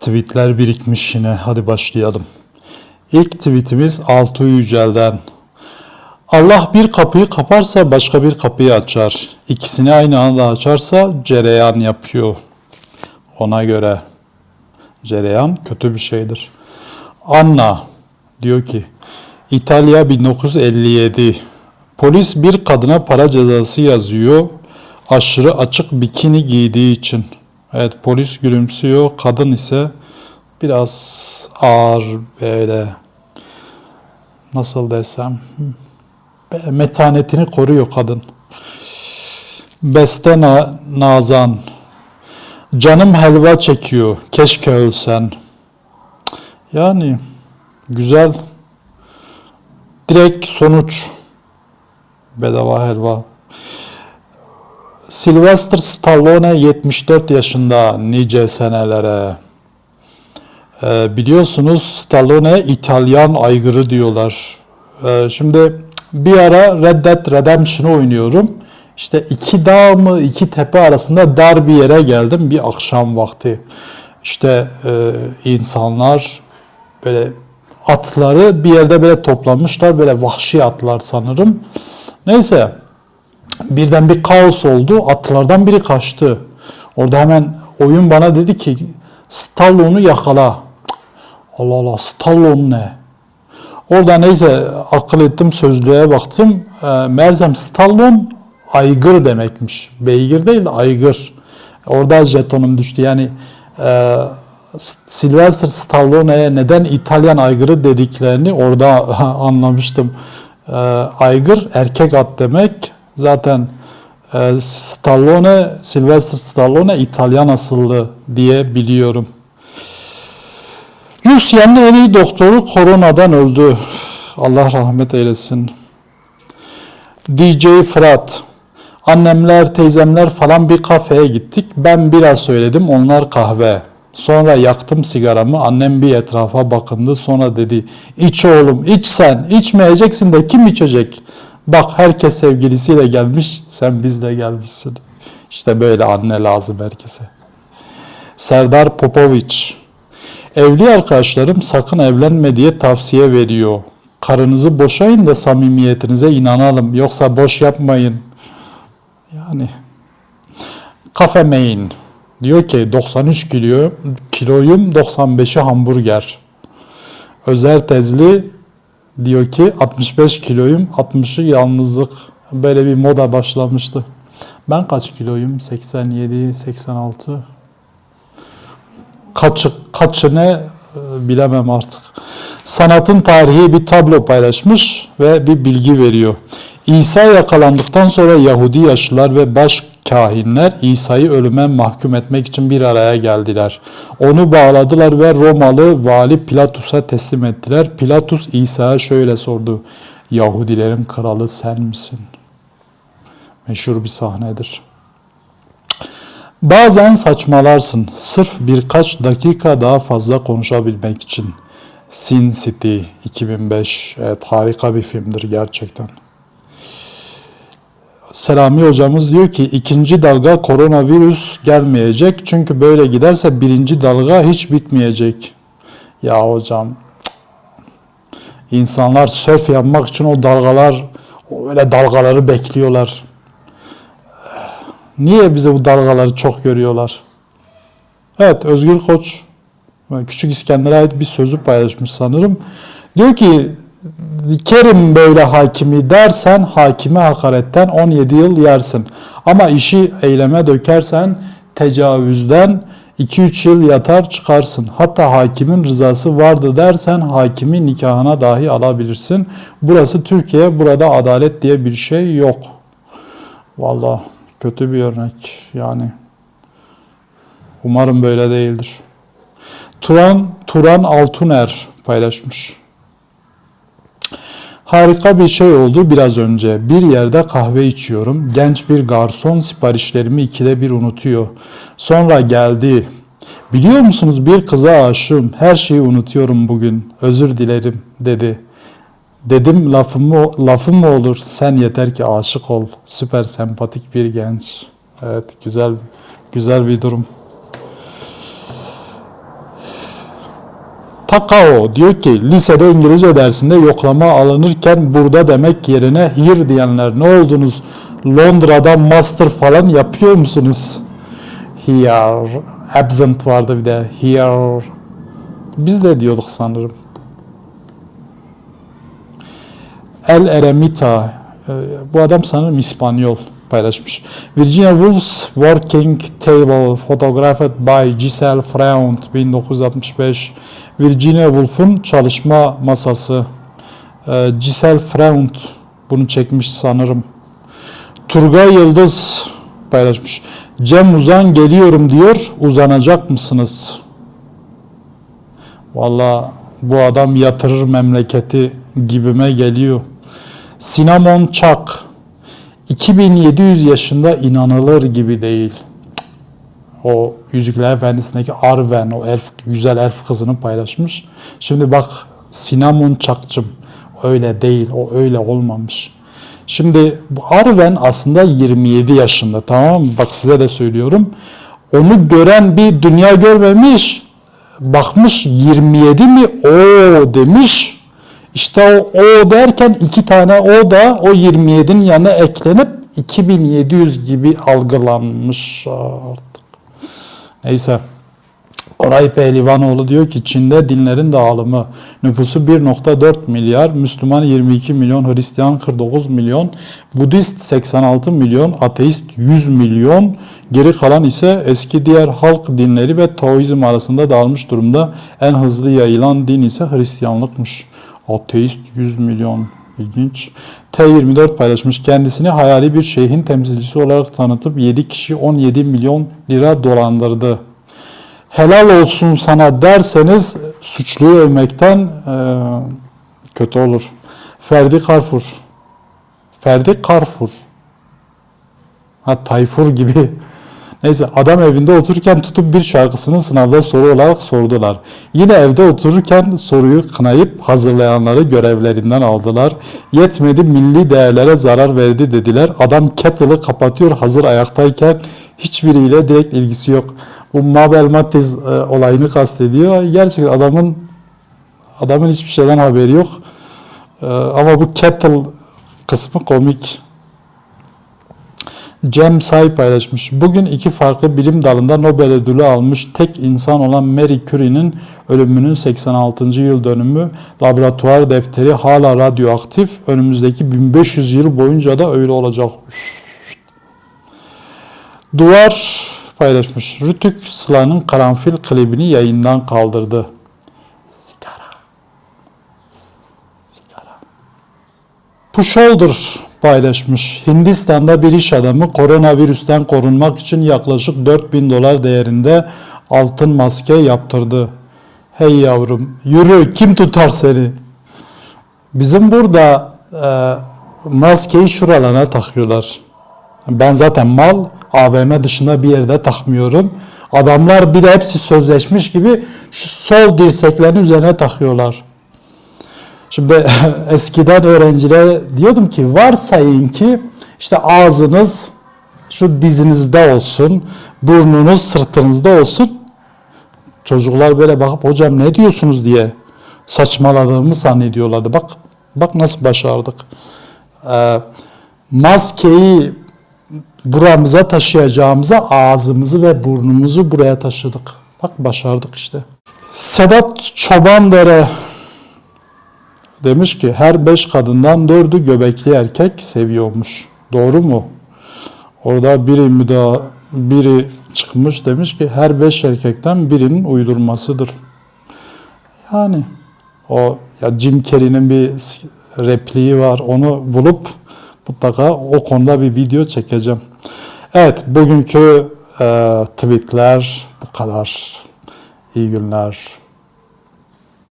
Tweetler birikmiş yine. Hadi başlayalım. İlk tweetimiz Altı Yücel'den. Allah bir kapıyı kaparsa başka bir kapıyı açar. İkisini aynı anda açarsa cereyan yapıyor. Ona göre cereyan kötü bir şeydir. Anna diyor ki İtalya 1957 Polis bir kadına para cezası yazıyor aşırı açık bikini giydiği için. Evet polis gülümsüyor. Kadın ise biraz ağır böyle nasıl desem metanetini koruyor kadın. Beste Na- Nazan Canım helva çekiyor. Keşke ölsen. Yani güzel. Direkt sonuç. Bedava helva. Sylvester Stallone 74 yaşında nice senelere. Ee, biliyorsunuz Stallone İtalyan aygırı diyorlar. Ee, şimdi bir ara Red Dead Redemption'ı oynuyorum. İşte iki dağ mı iki tepe arasında dar bir yere geldim bir akşam vakti. İşte e, insanlar böyle atları bir yerde böyle toplamışlar böyle vahşi atlar sanırım. Neyse birden bir kaos oldu. Atlardan biri kaçtı. Orada hemen oyun bana dedi ki Stallone'u yakala. Allah Allah Stallone ne? Orada neyse akıl ettim sözlüğe baktım. E, Merzem Stallone aygır demekmiş. Beygir değil de aygır. Orada jetonum düştü. Yani e, Sylvester Stallone'ye neden İtalyan aygırı dediklerini orada anlamıştım. E, aygır erkek at demek. Zaten e, Stallone, Sylvester Stallone İtalyan asıllı diye biliyorum. Rusya'nın en iyi doktoru koronadan öldü. Allah rahmet eylesin. DJ Fırat. Annemler, teyzemler falan bir kafeye gittik. Ben biraz söyledim, onlar kahve. Sonra yaktım sigaramı. Annem bir etrafa bakındı. Sonra dedi, iç oğlum, iç sen. İçmeyeceksin de kim içecek? Bak herkes sevgilisiyle gelmiş, sen bizle gelmişsin. İşte böyle anne lazım herkese. Serdar Popoviç. Evli arkadaşlarım sakın evlenme diye tavsiye veriyor. Karınızı boşayın da samimiyetinize inanalım. Yoksa boş yapmayın. Yani kafe main diyor ki 93 kilo kiloyum 95'i hamburger. Özer Tezli diyor ki 65 kiloyum 60'ı yalnızlık. Böyle bir moda başlamıştı. Ben kaç kiloyum? 87, 86. Kaçı, kaçı ne e, bilemem artık. Sanatın tarihi bir tablo paylaşmış ve bir bilgi veriyor. İsa yakalandıktan sonra Yahudi yaşlılar ve baş kahinler İsa'yı ölüme mahkum etmek için bir araya geldiler. Onu bağladılar ve Romalı vali Pilatus'a teslim ettiler. Pilatus İsa'ya şöyle sordu. Yahudilerin kralı sen misin? Meşhur bir sahnedir. Bazen saçmalarsın sırf birkaç dakika daha fazla konuşabilmek için. Sin City 2005 evet harika bir filmdir gerçekten. Selami hocamız diyor ki ikinci dalga koronavirüs gelmeyecek çünkü böyle giderse birinci dalga hiç bitmeyecek. Ya hocam insanlar sörf yapmak için o dalgalar öyle dalgaları bekliyorlar. Niye bize bu dalgaları çok görüyorlar? Evet Özgür Koç Küçük İskender'e ait bir sözü paylaşmış sanırım. Diyor ki Kerim böyle hakimi dersen hakime hakaretten 17 yıl yersin. Ama işi eyleme dökersen tecavüzden 2-3 yıl yatar çıkarsın. Hatta hakimin rızası vardı dersen hakimi nikahına dahi alabilirsin. Burası Türkiye, burada adalet diye bir şey yok. Vallahi kötü bir örnek yani. Umarım böyle değildir. Turan, Turan Altuner paylaşmış. Harika bir şey oldu biraz önce. Bir yerde kahve içiyorum. Genç bir garson siparişlerimi ikide bir unutuyor. Sonra geldi. Biliyor musunuz bir kıza aşığım. Her şeyi unutuyorum bugün. Özür dilerim dedi. Dedim lafım mı, lafım mı olur? Sen yeter ki aşık ol. Süper sempatik bir genç. Evet güzel güzel bir durum. Takao diyor ki lisede İngilizce dersinde yoklama alınırken burada demek yerine here diyenler ne oldunuz? Londra'da master falan yapıyor musunuz? Here. Absent vardı bir de. Here. Biz de diyorduk sanırım. El Eremita. e, Bu adam sanırım İspanyol paylaşmış. Virginia Woolf's Working Table photographed by Giselle Freund 1965. Virginia Woolf'un çalışma masası. E, Giselle Freund bunu çekmiş sanırım. Turgay Yıldız paylaşmış. Cem Uzan geliyorum diyor. Uzanacak mısınız? Valla bu adam yatırır memleketi gibime geliyor. Sinamon Çak 2700 yaşında inanılır gibi değil. O Yüzükler Efendisi'ndeki Arwen, o elf, güzel elf kızını paylaşmış. Şimdi bak Sinamon Çakçım öyle değil, o öyle olmamış. Şimdi bu Arwen aslında 27 yaşında tamam mı? Bak size de söylüyorum. Onu gören bir dünya görmemiş. Bakmış 27 mi? O demiş. İşte o, o derken iki tane o da o 27'nin yanına eklenip 2700 gibi algılanmış. Neyse. Oray Pehlivanoğlu diyor ki Çin'de dinlerin dağılımı nüfusu 1.4 milyar, Müslüman 22 milyon, Hristiyan 49 milyon, Budist 86 milyon, ateist 100 milyon, geri kalan ise eski diğer halk dinleri ve Taoizm arasında dağılmış durumda. En hızlı yayılan din ise Hristiyanlıkmış. Ateist 100 milyon. İlginç. T24 paylaşmış. Kendisini hayali bir şeyhin temsilcisi olarak tanıtıp 7 kişi 17 milyon lira dolandırdı helal olsun sana derseniz suçluyu övmekten e, kötü olur. Ferdi Karfur. Ferdi Karfur. Ha Tayfur gibi. Neyse adam evinde otururken tutup bir şarkısını sınavda soru olarak sordular. Yine evde otururken soruyu kınayıp hazırlayanları görevlerinden aldılar. Yetmedi milli değerlere zarar verdi dediler. Adam kettle'ı kapatıyor hazır ayaktayken hiçbiriyle direkt ilgisi yok. Bu Mabel Matiz e, olayını kastediyor. Gerçekten adamın adamın hiçbir şeyden haberi yok. E, ama bu kettle kısmı komik. Cem Say paylaşmış. Bugün iki farklı bilim dalında Nobel ödülü almış tek insan olan Marie Curie'nin ölümünün 86. yıl dönümü laboratuvar defteri hala radyoaktif. Önümüzdeki 1500 yıl boyunca da öyle olacak. Duvar paylaşmış. Rütük Sıla'nın karanfil klibini yayından kaldırdı. Sigara. Sigara. Pusholder paylaşmış. Hindistan'da bir iş adamı koronavirüsten korunmak için yaklaşık 4000 dolar değerinde altın maske yaptırdı. Hey yavrum yürü kim tutar seni? Bizim burada e, maskeyi şuralarına takıyorlar. Ben zaten mal AVM dışında bir yerde takmıyorum. Adamlar bir de hepsi sözleşmiş gibi şu sol dirseklerin üzerine takıyorlar. Şimdi eskiden öğrencilere diyordum ki varsayın ki işte ağzınız şu dizinizde olsun, burnunuz sırtınızda olsun. Çocuklar böyle bakıp hocam ne diyorsunuz diye saçmaladığımı zannediyorlardı. Bak bak nasıl başardık. Ee, maskeyi buramıza taşıyacağımıza ağzımızı ve burnumuzu buraya taşıdık. Bak başardık işte. Sedat Çobandere demiş ki her beş kadından dördü göbekli erkek seviyormuş. Doğru mu? Orada biri müda biri çıkmış demiş ki her beş erkekten birinin uydurmasıdır. Yani o ya Jim Carrey'nin bir repliği var. Onu bulup mutlaka o konuda bir video çekeceğim. Evet bugünkü e, tweetler bu kadar. İyi günler.